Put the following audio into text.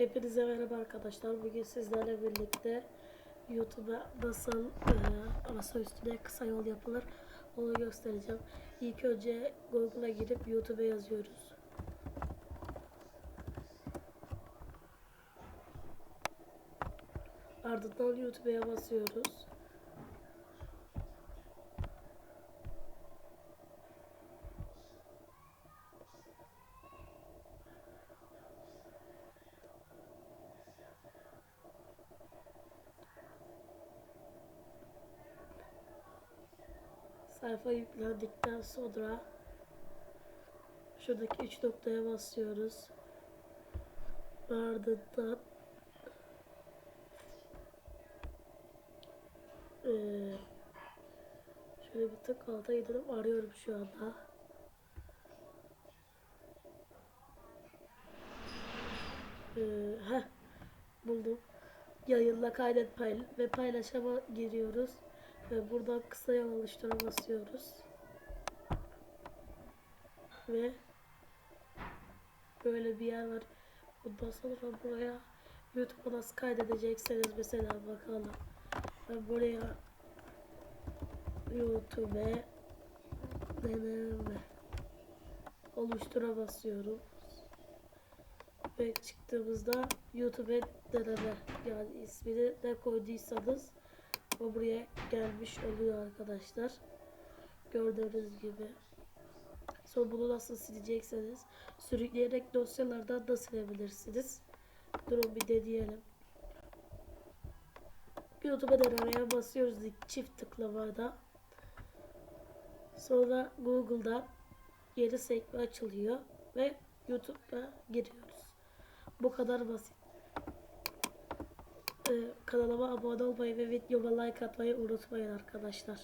Hepinize merhaba arkadaşlar. Bugün sizlerle birlikte YouTube'a nasıl e, masaüstüne kısa yol yapılır onu göstereceğim. İlk önce Google'a girip YouTube'a yazıyoruz. Ardından YouTube'a basıyoruz. Sayfa yüklendikten sonra şuradaki üç noktaya basıyoruz. Ardından eee şöyle bir tık alta gidelim arıyorum şu anda. Eee heh, buldum. Yayınla kaydet payla ve paylaşama giriyoruz. Ve buradan kısa yol oluştura basıyoruz. Ve böyle bir yer var. Bundan sonra buraya YouTube'a nasıl kaydedecekseniz mesela bakalım. Ben buraya YouTube'e deneme oluştura basıyorum. Ve çıktığımızda YouTube'e deneme yani ismini ne koyduysanız o buraya gelmiş oluyor arkadaşlar. Gördüğünüz gibi. Sonra bunu nasıl silecekseniz sürükleyerek dosyalardan da silebilirsiniz. Durun bir deneyelim. YouTube'a denemeye basıyoruz çift tıklamada. Sonra Google'da yeni sekme açılıyor ve YouTube'a giriyoruz. Bu kadar basit. Ee, kanalıma abone olmayı ve videoma like atmayı unutmayın arkadaşlar.